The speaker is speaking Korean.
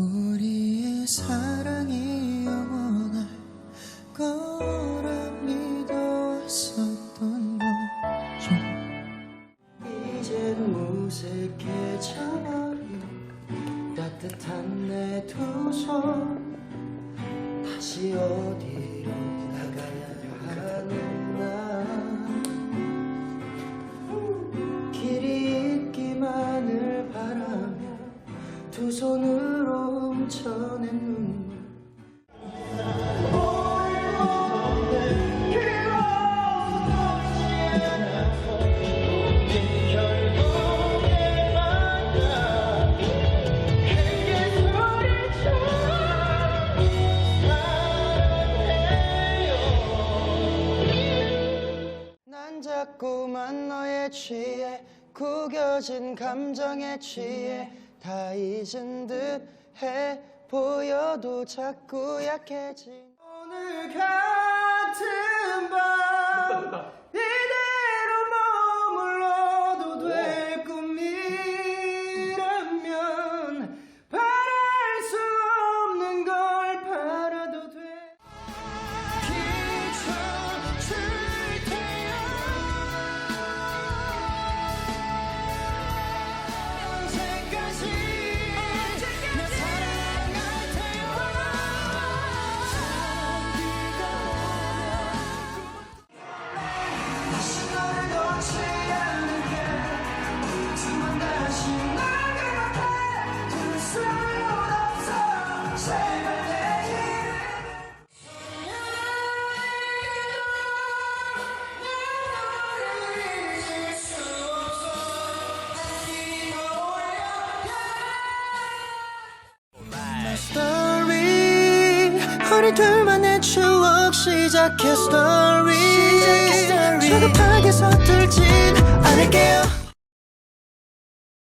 우리의 사랑이 영원할 거라 믿어왔었던 거죠 이젠 무색해져버린 따뜻한 내 두 손 다시 어디로 나가야 하는가. 길이 있기만을 바라며 두 손으 로 훔쳐낸 눈물. 난 자꾸만 너에 취해 구겨진 감정에 취해 다 잊은 듯해 보여도 자꾸 약해진 오늘 같은 우리 둘만의 추억 시작해 story. 시작해 story. 조급하게 서툴진 않을게요